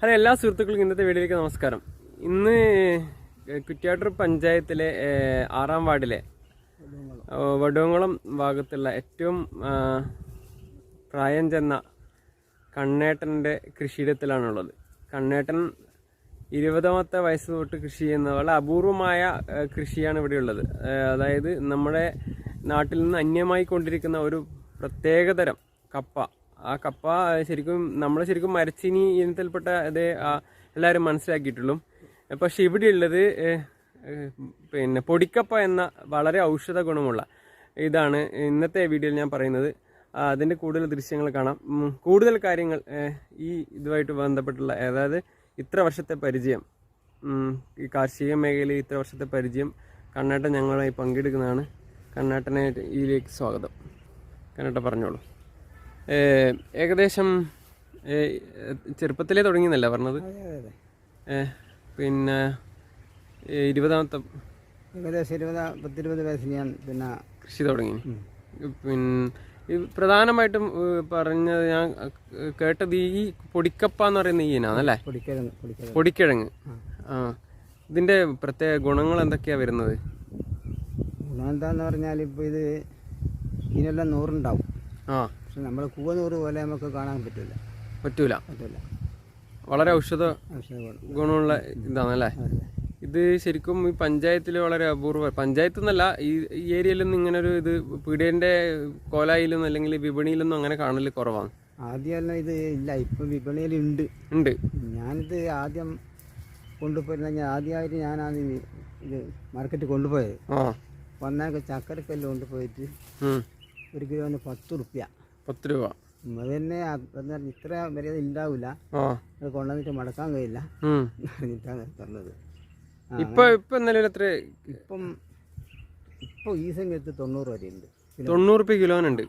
Hello എല്ലാ സുഹൃത്തുക്കൾക്കും ഇന്നത്തെ വീഡിയോയിലേക്ക് നമസ്കാരം. ഇന്ന് കുറ്റ്യാട്ടൂർ പഞ്ചായത്തിലെ ആറാം വാർഡിലെ വടുവങ്കുളം ഭാഗത്തുള്ള ഏറ്റവും പ്രായം ചെന്ന കണ്ണേട്ടന്റെ കൃഷിയിടത്തിലാണുള്ളത്. കണ്ണേട്ടൻ ഇരുപതാമത്തെ വയസ്സ് തൊട്ട് കൃഷി ചെയ്യുന്ന വളരെ അപൂർവമായ കൃഷിയാണ് ഇവിടെയുള്ളത്. അതായത് നമ്മുടെ നാട്ടിൽ നിന്ന് അന്യമായി കൊണ്ടിരിക്കുന്ന ഒരു പ്രത്യേകതരം കപ്പ. ആ കപ്പ ശരിക്കും നമ്മൾ ശരിക്കും മരച്ചിനി ഇനത്തിൽപ്പെട്ട അത് എല്ലാവരും മനസ്സിലാക്കിയിട്ടുള്ളൂ. പക്ഷെ ഇവിടെ ഉള്ളത് ഏഹ്, പിന്നെ പൊടിക്കപ്പ എന്ന വളരെ ഔഷധ ഗുണമുള്ള ഇതാണ് ഇന്നത്തെ വീഡിയോയിൽ ഞാൻ പറയുന്നത്. അതിന്റെ കൂടുതൽ ദൃശ്യങ്ങൾ കാണാം. കൂടുതൽ കാര്യങ്ങൾ ഈ ഇതുമായിട്ട് ബന്ധപ്പെട്ടുള്ള അതായത് ഇത്ര വർഷത്തെ പരിചയം ഈ കാർഷിക മേഖലയിൽ ഇത്ര വർഷത്തെ പരിചയം കണ്ണാട്ടൻ ഞങ്ങളായി പങ്കെടുക്കുന്നതാണ്. കണ്ണാട്ടനായിട്ട് ഇതിലേക്ക് സ്വാഗതം. കണ്ണാട്ട പറഞ്ഞോളൂ. ഏകദേശം ചെറുപ്പത്തിലേ തുടങ്ങിയെന്നല്ല പറഞ്ഞത്? പിന്നെ ഇരുപതാമത്തെ ഏകദേശം ഇരുപത് പത്തിരുപത് വയസ്സിൽ ഞാൻ പിന്നെ കൃഷി തുടങ്ങി. പിന്നെ പ്രധാനമായിട്ടും പറഞ്ഞത് ഞാൻ കേട്ടത് ഈ പൊടിക്കപ്പ എന്ന് പറയുന്ന ഈ ഇനാന്നല്ലേ പൊടിക്കിഴങ്ങ് ആ. ഇതിന്റെ പ്രത്യേക ഗുണങ്ങൾ എന്തൊക്കെയാ വരുന്നത്? ഗുണം എന്താന്ന് പറഞ്ഞാൽ ഇപ്പൊ ഇത് ഇതിനെല്ലാം നൂറുണ്ടാവും. ആ. പക്ഷെ നമ്മൾ കൂവ പോലെ നമുക്ക് കാണാൻ പറ്റില്ല പറ്റൂല. പറ്റില്ല വളരെ ഔഷധ ഗുണമുള്ള ഇതാണല്ലേ? ഇത് ശരിക്കും ഈ പഞ്ചായത്തിൽ വളരെ അപൂർവ പഞ്ചായത്ത് എന്നല്ല ഈ ഈ ഏരിയയിലൊന്നും ഇങ്ങനെ ഒരു ഇത് പീടിയന്റെ കോലായിലൊന്നും അല്ലെങ്കിൽ വിപണിയിലൊന്നും അങ്ങനെ കാണൽ കുറവാണ്. ആദ്യം ഇത് ഇല്ല ഇപ്പം വിപണിയിലുണ്ട്. ഉണ്ട്. ഞാനിത് ആദ്യം കൊണ്ടുപോയിരുന്ന ഞാൻ ആദ്യമായിട്ട് ഇത് മാർക്കറ്റിൽ കൊണ്ടുപോയത്. ആ. വന്നൊക്കെ ചക്കരക്കല്ല് കൊണ്ടുപോയിട്ട്. ഒരു കിലോന് പത്ത് റുപ്യ. പത്ത് രൂപ. അത് തന്നെ ഇത്ര വരെ ഉണ്ടാവില്ല അത് കൊണ്ടുവന്നിട്ട് മടക്കാൻ കഴിയില്ല. എന്നിട്ടാണ് തന്നത് ഇപ്പൊ ഇപ്പൊ നിലവിൽ എത്ര ഇപ്പം ഇപ്പൊ ഈ സമയത്ത് തൊണ്ണൂറ് വരെ ഉണ്ട് തൊണ്ണൂറ് രൂപ കിലോനുണ്ട്.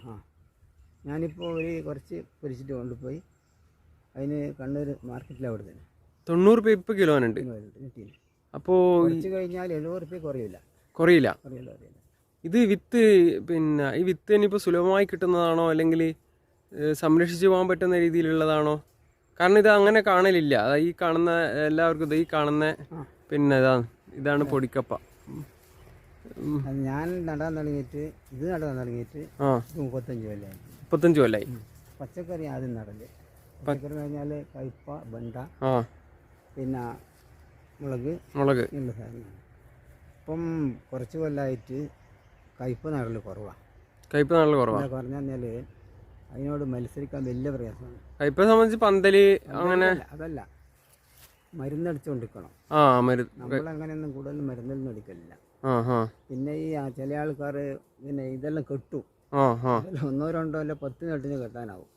ഞാനിപ്പോൾ ഒരു കുറച്ച് പൊരിച്ചിട്ട് കൊണ്ടുപോയി. അതിന് കണ്ണൂർ മാർക്കറ്റിൽ അവിടെ തന്നെ തൊണ്ണൂറ് രൂപ ഇപ്പൊ കിലോനുണ്ട്. അപ്പോ കുറച്ച് കഴിഞ്ഞാൽ എഴുപത് റുപ്യ കുറയില്ല കുറയില്ല കുറയില്ല കുറയില്ല ഇത് വിത്ത് പിന്നെ ഈ വിത്ത് ഇനിയിപ്പോൾ സുലഭമായി കിട്ടുന്നതാണോ? അല്ലെങ്കിൽ സംരക്ഷിച്ചു പോകാൻ പറ്റുന്ന രീതിയിലുള്ളതാണോ? കാരണം ഇത് അങ്ങനെ കാണലില്ല. അതാ ഈ കാണുന്ന എല്ലാവർക്കും ഇത് ഈ കാണുന്ന പിന്നെ ഇതാണ് ഇതാണ് പൊടിക്കപ്പ. ഞാൻ നടാൻ തുടങ്ങിയിട്ട് ഇത് നടാൻ തുടങ്ങിയിട്ട് ആ. മുപ്പത്തഞ്ച് കൊല്ലമായി മുപ്പത്തഞ്ച് കൊല്ലായി. പച്ചക്കറി ആദ്യം നടൽ. പച്ചക്കറി പറഞ്ഞാൽ കയ്പ ബണ്ട ആ. പിന്നെ മുളക് മുളക്. ഉള്ള സാധനമാണ് ഇപ്പം കുറച്ച് കൊല്ലമായിട്ട് കയ്പ നടൽ കുറവാണ് കയ്പ് നടൽ കുറവാണ് പറഞ്ഞു കഴിഞ്ഞാൽ അതിനോട് മത്സരിക്കാൻ വലിയ പ്രയാസമാണ്. കയ്പെ സംബന്ധിച്ച് പന്തൽ അങ്ങനെ അതല്ല, മരുന്നടിച്ചോണ്ടിരിക്കണം നമ്മളങ്ങനെയൊന്നും കൂടുതൽ മരുന്നൊന്നും അടിക്കലില്ല. പിന്നെ ഈ ചില ആൾക്കാർ പിന്നെ ഇതെല്ലാം കെട്ടും. ഒന്നോ രണ്ടോ അല്ല പത്ത് നെട്ടിന് കെട്ടാനാവും.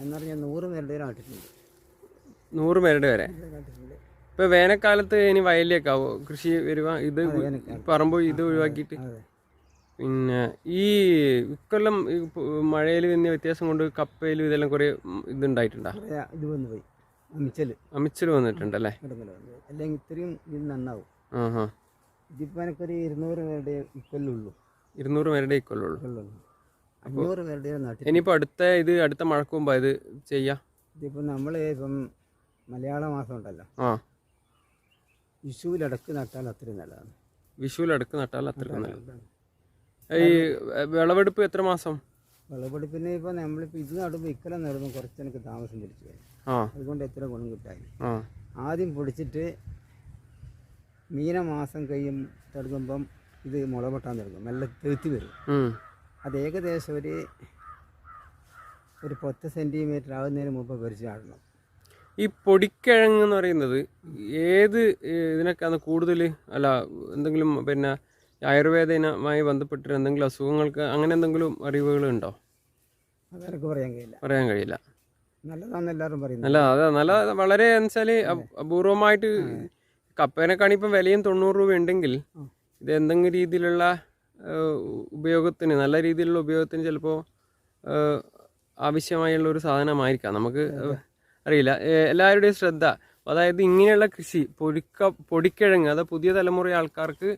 എന്ന് പറഞ്ഞാൽ നൂറ് പേരുടെ നട്ടിട്ടുണ്ട് നൂറ് പേരുടെ വരെ? ഇപ്പൊ വേനൽക്കാലത്ത് ഇനി വയലിലേക്കാവോ കൃഷി വരുക ഇത് പറമ്പോ ഇത് ഒഴിവാക്കിയിട്ട്? പിന്നെ ഈ ഇക്കൊല്ലം മഴയിൽ വന്ന വ്യത്യാസം കൊണ്ട് കപ്പയിലും ഇതെല്ലാം കുറെ ഇതുണ്ടായിട്ടുണ്ടാ? ഇത് വന്നു പോയി. അമിച്ചൽ. അമിച്ചൽ വന്നിട്ടുണ്ടല്ലേ? അല്ലേ അല്ലെങ്കിൽ ഇത്രയും ഇത് നന്നാവും. ആഹാ. ഹാ ഇതിപ്പോൾ എനിക്കൊരു ഇരുന്നൂറ് പേരുടെ ഇക്കൊല്ലുള്ളൂ ഇരുന്നൂറ് പേരുടെ ഇക്കൊല്ലുള്ളൂ അഞ്ഞൂറ് പേരുടെ നാട്ടിൽ. ഇനിയിപ്പോൾ അടുത്ത ഇത് അടുത്ത മഴക്കുമ്പോ ഇത് ചെയ്യാം? ഇതിപ്പോ നമ്മൾ ഇപ്പം മലയാള മാസം ഉണ്ടല്ലോ. ആ. വിഷുവിലടക്ക് നട്ടാൽ അത്രയും നല്ലതാണ്. വിഷുവിൽ അടുക്ക് നട്ടാൽ അത്ര നല്ലതാണ്. ഈ വിളവെടുപ്പ് എത്ര മാസം? വിളവെടുപ്പിന് ഇപ്പോൾ നമ്മളിപ്പോൾ ഇത് നടുമ്പോൾ ഇക്കലം നടുമ്പോ കുറച്ച് എനിക്ക് താമസം പിടിച്ചു അതുകൊണ്ട് എത്ര ഗുണം കിട്ടായി ആദ്യം പൊടിച്ചിട്ട് മീനമാസം കഴിയും തുടങ്ങുമ്പം ഇത് മുള പൊട്ടാൻ തുടങ്ങും. നല്ല തെളുത്തി വരും. അത് ഏകദേശം ഒരു ഒരു പത്ത് സെന്റിമീറ്റർ ആകുന്നതിന് മുമ്പ് പരിചയം നടണം. ഈ പൊടിക്കിഴങ്ങ് എന്ന് പറയുന്നത് ഏത് ഇതിനൊക്കെയാണ് കൂടുതൽ അല്ല എന്തെങ്കിലും പിന്നെ ആയുർവേദനമായി ബന്ധപ്പെട്ടിട്ട് എന്തെങ്കിലും അസുഖങ്ങൾക്ക് അങ്ങനെ എന്തെങ്കിലും അറിവുകളുണ്ടോ അതെനിക്ക് പറയാൻ കഴിയില്ല. പറയാൻ കഴിയില്ല. നല്ലതാണെന്ന് എല്ലാവരും പറയുന്നത്. നല്ല അതെ നല്ല വളരെ വെച്ചാൽ അപൂർവമായിട്ട് കപ്പേനെക്കാണി ഇപ്പം വിലയും തൊണ്ണൂറ് രൂപ ഉണ്ടെങ്കിൽ ഇത് എന്തെങ്കിലും രീതിയിലുള്ള ഉപയോഗത്തിന് നല്ല രീതിയിലുള്ള ഉപയോഗത്തിന് ചിലപ്പോൾ ആവശ്യമായുള്ള ഒരു സാധനമായിരിക്കാം. നമുക്ക് അറിയില്ല. എല്ലാവരുടെയും ശ്രദ്ധ. അതായത് ഇങ്ങനെയുള്ള കൃഷി പൊടിക്ക പൊടിക്കിഴങ്ങ് അത് പുതിയ തലമുറ ആൾക്കാർക്ക്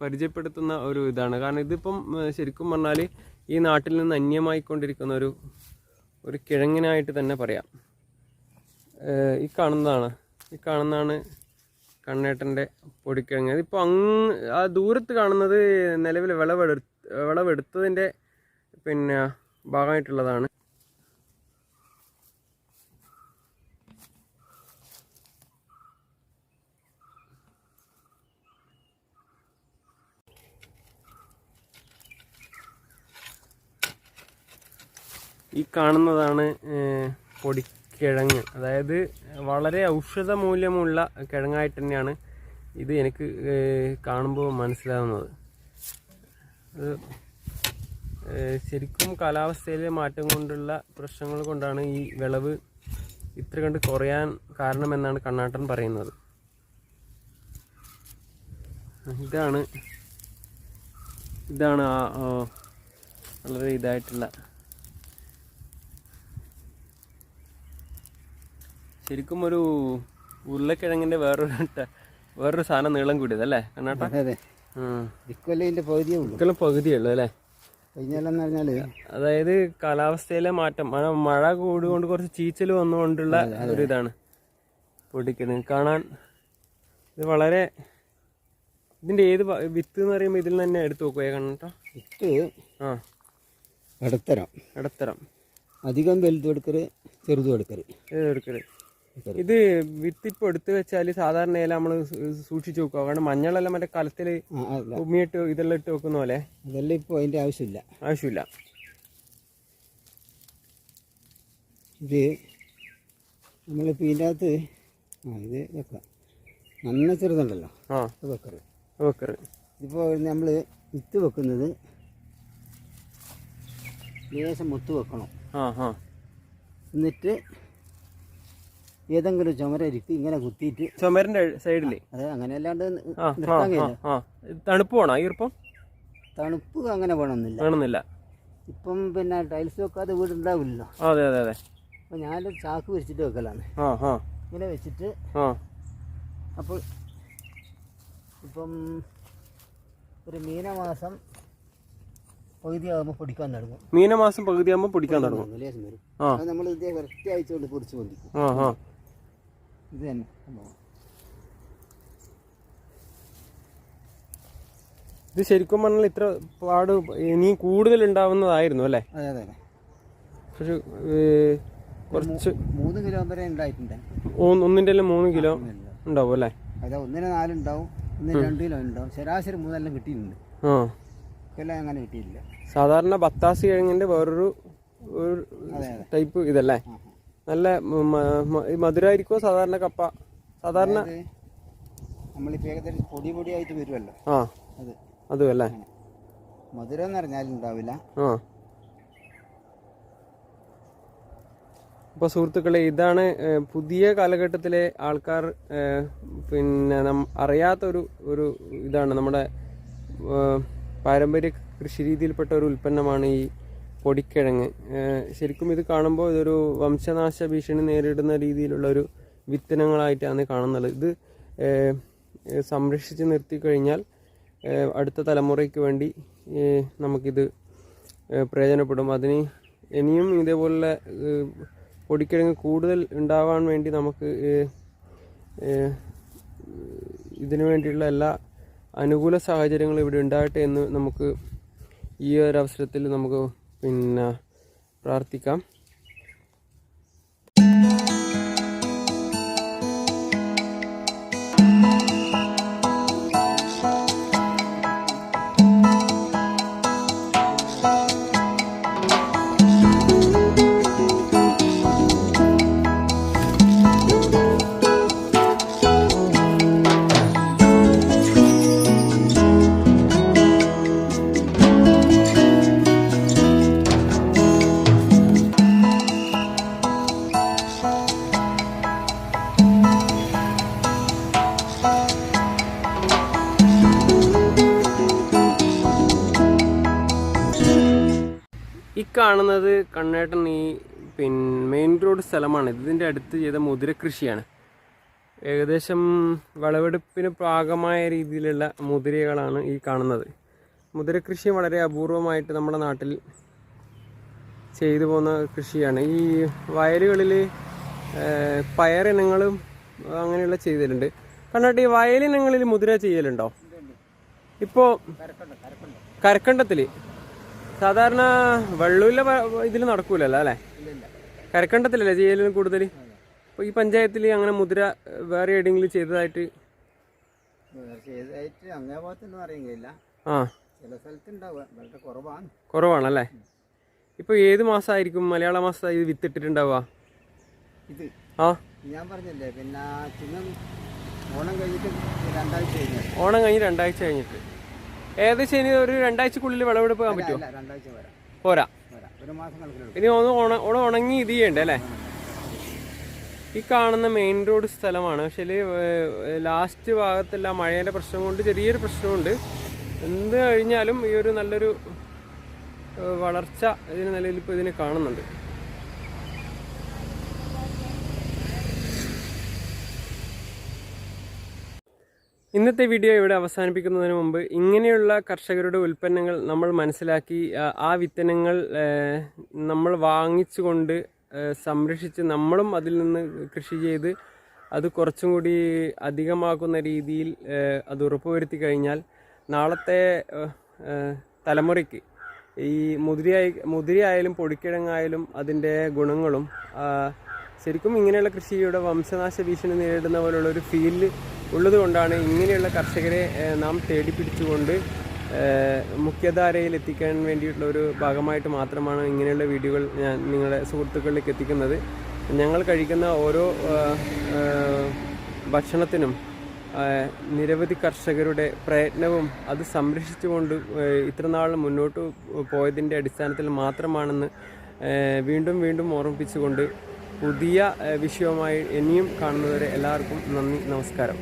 പരിചയപ്പെടുത്തുന്ന ഒരു ഇതാണ്. കാരണം ഇതിപ്പം ശരിക്കും പറഞ്ഞാൽ ഈ നാട്ടിൽ നിന്ന് അന്യമായിക്കൊണ്ടിരിക്കുന്ന ഒരു ഒരു കിഴങ്ങിനായിട്ട് തന്നെ പറയാം. ഈ കാണുന്നതാണ്. ഈ കാണുന്നതാണ് കണ്ണേട്ടന്റെ പൊടിക്കിഴങ്ങ്. ഇതിപ്പോൾ അങ്ങ് ആ ദൂരത്ത് കാണുന്നത് നിലവിൽ വിളവെടു വിളവെടുത്തതിന്റെ പിന്നെ ഭാഗമായിട്ടുള്ളതാണ്. ഈ കാണുന്നതാണ് പൊടിക്കിഴങ്ങ്. അതായത് വളരെ ഔഷധ മൂല്യമുള്ള കിഴങ്ങായിട്ട് തന്നെയാണ് ഇത് എനിക്ക് കാണുമ്പോൾ മനസ്സിലാവുന്നത്. ശരിക്കും കാലാവസ്ഥയിലെ മാറ്റം കൊണ്ടുള്ള പ്രശ്നങ്ങൾ കൊണ്ടാണ് ഈ വിളവ് ഇത്ര കണ്ട് കുറയാൻ കാരണമെന്നാണ് കണ്ണാട്ടൻ പറയുന്നത്. ഇതാണ് ഇതാണ് വളരെ ഇതായിട്ടുള്ള ശരിക്കും ഒരു ഉരുളക്കിഴങ്ങിന്റെ വേറൊരു വേറൊരു സാധനം നീളം കൂടിയതല്ലേ കണ്ണാട്ട? അതെ അതെ. ഇക്കൊല്ലം ഇതിന്റെ പകുതിയേ ഉള്ളൂ. ഒരിക്കലും പകുതിയുള്ളൂ അല്ലേ? കഴിഞ്ഞാലെന്ന് അതായത് കാലാവസ്ഥയിലെ മാറ്റം മഴ കൂടുകൊണ്ട് കുറച്ച് ചീച്ചൽ വന്നുകൊണ്ടുള്ള ഒരു ഇതാണ് പൊടിക്കുന്നത്. കാണാൻ ഇത് വളരെ ഇതിന്റെ ഏത് വിത്ത് എന്ന് പറയുമ്പോൾ ഇതിൽ തന്നെ എടുത്തു നോക്കുക കണ്ണാട്ടോ? വിത്ത് ആ. ഇടത്തരം. ഇടത്തരം. അധികം വലുതും എടുക്കരുത് ചെറുതും എടുക്കരുത് ചെറുതും എടുക്കരുത് ഇത് വിത്ത് ഇപ്പൊ എടുത്തു വെച്ചാൽ സാധാരണ ഇല നമ്മൾ സൂക്ഷിച്ചു വെക്കുക. കാരണം മഞ്ഞളെല്ലാം മറ്റേ കലത്തിൽ ഉമ്മിയിട്ട് ഇതെല്ലാം ഇട്ട് വെക്കുന്ന പോലെ അതെല്ലാം ഇപ്പോൾ അതിന്റെ ആവശ്യമില്ല. ആവശ്യമില്ല. ഇത് നമ്മളിപ്പോൾ ഇതിന്റെ അകത്ത് ആ ഇത് വെക്കാം. നന്ന ചെറുതുണ്ടല്ലോ. ആ. അത് വെക്കരുത്. വെക്കറ് ഇതിപ്പോൾ നമ്മൾ വിത്ത് വെക്കുന്നത് ലേശം മുത്ത് വെക്കണം. ആ ആ. എന്നിട്ട് ഏതെങ്കിലും ചുമര ഇരിക്കും ഇങ്ങനെ കുത്തിയിട്ട് ചുമരിന്റെ സൈഡിൽ? അതെ അങ്ങനെ അല്ലാണ്ട് നിർത്താൻ കഴിയില്ല. തണുപ്പ് വേണോ ഈർപ്പം? തണുപ്പ് അങ്ങനെ വേണമെന്നില്ല. വേണമെന്നില്ല. ഇപ്പം പിന്നെ ടൈൽസ് വെക്കാതെ വീടുണ്ടാവില്ലല്ലോ. അതെ അതെ അതെ. അപ്പൊ ഞാനൊരു ചാക്ക് വെച്ചിട്ട് വെക്കലാണ്. ഇങ്ങനെ വെച്ചിട്ട് അപ്പോൾ ഇപ്പം ഒരു മീനമാസം പകുതിയാകുമ്പോൾ പൊടിക്കാൻ തുടങ്ങും. മീനമാസം പകുതിയാകുമ്പോൾ പൊടിക്കാൻ തുടങ്ങും. നമ്മൾ ഇതേ വൃത്തിയായിട്ട് അയച്ചുകൊണ്ട് പൊടിക്കും ഇത് തന്നെ. സംഭവം ഇത് ശരിക്കും പറഞ്ഞാൽ ഇത്ര പാട് ഇനി കൂടുതൽ ഉണ്ടാവുന്നതായിരുന്നു അല്ലേ? അതെ അതെ അതെ. പക്ഷെ കുറച്ച് മൂന്ന് കിലോ വരെ ഉണ്ടായിട്ടുണ്ട്. ഒന്ന്- ഒന്നിന്റെ എല്ലാം മൂന്ന് കിലോ ഉണ്ടാവും അല്ലേ? അതാ ഒന്നിന് നാലുണ്ടാവും ഒന്നിന് രണ്ട് കിലോ ഉണ്ടാവും. ശരാശരി മൂന്നെല്ലാം കിട്ടിയിട്ടുണ്ട്. ആ. അങ്ങനെ കിട്ടിയില്ല സാധാരണ ബത്താസി കിഴങ്ങിന്റെ വേറൊരു ടൈപ്പ് ഇതല്ലേ. നല്ല മധുരമായിരിക്കുമോ സാധാരണ കപ്പ? സാധാരണ ഏകദേശം പൊടി പൊടിയായിട്ട് വരുമല്ലോ ആ. അത്. അതും അല്ലേ? മധുരം എന്ന് ഉണ്ടാവില്ല. ആ. അപ്പോൾ സുഹൃത്തുക്കളെ ഇതാണ് പുതിയ കാലഘട്ടത്തിലെ ആൾക്കാർ പിന്നെ നം അറിയാത്തൊരു ഒരു ഇതാണ് നമ്മുടെ പാരമ്പര്യ കൃഷി രീതിയിൽപ്പെട്ട ഒരു ഉൽപ്പന്നമാണ് ഈ പൊടിക്കിഴങ്ങ്. ശരിക്കും ഇത് കാണുമ്പോൾ ഇതൊരു വംശനാശ ഭീഷണി നേരിടുന്ന രീതിയിലുള്ള ഒരു വിത്തനങ്ങളായിട്ടാണ് കാണുന്നത്. ഇത് സംരക്ഷിച്ച് നിർത്തി കഴിഞ്ഞാൽ അടുത്ത തലമുറയ്ക്ക് വേണ്ടി നമുക്കിത് പ്രയോജനപ്പെടും. അതിന് ഇനിയും ഇതേപോലെ പൊടിക്കിഴങ്ങ് കൂടുതൽ ഉണ്ടാവാൻ വേണ്ടി നമുക്ക് ഇതിനു വേണ്ടിയുള്ള എല്ലാ അനുകൂല സാഹചര്യങ്ങളും ഇവിടെ ഉണ്ടാകട്ടെ എന്ന് നമുക്ക് ഈ ഒരു അവസരത്തിൽ നമുക്ക് പിന്നെ പ്രാർത്ഥിക്കാം. കാണുന്നത് കണ്ണേട്ടൻ ഈ പിൻ മെയിൻ റോഡ് സ്ഥലമാണ്. ഇതിന്റെ അടുത്ത് ചെയ്ത മുതിര കൃഷിയാണ്. ഏകദേശം വിളവെടുപ്പിന് പാകമായ രീതിയിലുള്ള മുതിരകളാണ് ഈ കാണുന്നത്. മുതിര കൃഷി വളരെ അപൂർവമായിട്ട് നമ്മുടെ നാട്ടിൽ ചെയ്തു പോകുന്ന കൃഷിയാണ്. ഈ വയലുകളിൽ പയറിനങ്ങളും അങ്ങനെയുള്ള ചെയ്തിട്ടുണ്ട് കണ്ടിട്ട് ഈ വയലിനങ്ങളിൽ മുതിര ചെയ്യലുണ്ടോ? ഇപ്പോൾ കരക്കണ്ടത്തിൽ സാധാരണ വെള്ളമില്ല ഇതിൽ നടക്കൂലല്ലോ അല്ലേ? കരക്കണ്ടത്തിലല്ലേ ചെയ്യലും കൂടുതൽ അപ്പൊ ഈ പഞ്ചായത്തിൽ അങ്ങനെ മുദ്ര വേറെ എവിടെയെങ്കിലും ചെയ്തതായിട്ട്? ചെയ്തതായിട്ട് അങ്ങേ ഭാഗത്തൊന്നും അറിയില്ല ആ. ചില സ്ഥലത്ത് ഉണ്ടാവുക വളരെ കുറവാണ്. കുറവാണല്ലേ? ഇപ്പോൾ ഏത് മാസമായിരിക്കും മലയാള മാസം ഇത് വിത്തിട്ടിട്ടുണ്ടാവുക? ഇത്. ആ. ഞാൻ പറഞ്ഞില്ലേ പിന്നെ ചിങ്ങം ഓണം കഴിഞ്ഞിട്ട് രണ്ടാഴ്ച കഴിഞ്ഞു. ഓണം കഴിഞ്ഞ് രണ്ടാഴ്ച കഴിഞ്ഞിട്ട്. ഏകദേശം ഇനി ഒരു രണ്ടാഴ്ചക്കുള്ളിൽ വിളവെടുപ്പ് പോകാൻ പറ്റുമോ? പോരാ. ഇനി ഒന്ന് ഓണം ഉണങ്ങി ഇത് ചെയ്യണ്ടേ അല്ലേ? ഈ കാണുന്ന മെയിൻ റോഡ് സ്ഥലമാണ്. പക്ഷേ ലാസ്റ്റ് ഭാഗത്തെല്ലാം മഴയുടെ പ്രശ്നം കൊണ്ട് ചെറിയൊരു പ്രശ്നമുണ്ട് എന്ത് കഴിഞ്ഞാലും ഈ ഒരു നല്ലൊരു വളർച്ച ഇതിന് നിലയിൽ ഇപ്പോൾ ഇതിനെ കാണുന്നുണ്ട്. ഇന്നത്തെ വീഡിയോ ഇവിടെ അവസാനിപ്പിക്കുന്നതിന് മുമ്പ് ഇങ്ങനെയുള്ള കർഷകരുടെ ഉൽപ്പന്നങ്ങൾ നമ്മൾ മനസ്സിലാക്കി ആ, വിത്തനങ്ങൾ നമ്മൾ വാങ്ങിച്ചുകൊണ്ട് സംരക്ഷിച്ച് നമ്മളും അതിൽ നിന്ന് കൃഷി ചെയ്ത് അത് കുറച്ചും കൂടി അധികമാക്കുന്ന രീതിയിൽ അത് ഉറപ്പുവരുത്തി കഴിഞ്ഞാൽ നാളത്തെ തലമുറയ്ക്ക് ഈ മുതിരയായി മുതിരയായാലും പൊടിക്കിഴങ്ങായാലും അതിന്റെ ഗുണങ്ങളും ശരിക്കും ഇങ്ങനെയുള്ള കൃഷിയുടെ വംശനാശ ഭീഷണി നേരിടുന്ന പോലുള്ള ഒരു ഫീൽ ഉള്ളത് കൊണ്ടാണ് ഇങ്ങനെയുള്ള കർഷകരെ നാം തേടി പിടിച്ചുകൊണ്ട് മുഖ്യധാരയിൽ എത്തിക്കാൻ വേണ്ടിയിട്ടുള്ള ഒരു ഭാഗമായിട്ട് മാത്രമാണ് ഇങ്ങനെയുള്ള വീഡിയോകൾ ഞാൻ നിങ്ങളുടെ സുഹൃത്തുക്കളിലേക്ക് എത്തിക്കുന്നത്. ഞങ്ങൾ കഴിക്കുന്ന ഓരോ ഭക്ഷണത്തിനും നിരവധി കർഷകരുടെ പ്രയത്നവും അത് സംരക്ഷിച്ചുകൊണ്ട് ഇത്രനാൾ മുന്നോട്ട് പോയതിന്റെ അടിസ്ഥാനത്തിൽ മാത്രമാണെന്ന് വീണ്ടും വീണ്ടും ഓർമ്മിപ്പിച്ചുകൊണ്ട് പുതിയ വിഷയവുമായി ഇനിയും കാണുന്നവരെ എല്ലാവർക്കും നന്ദി നമസ്കാരം.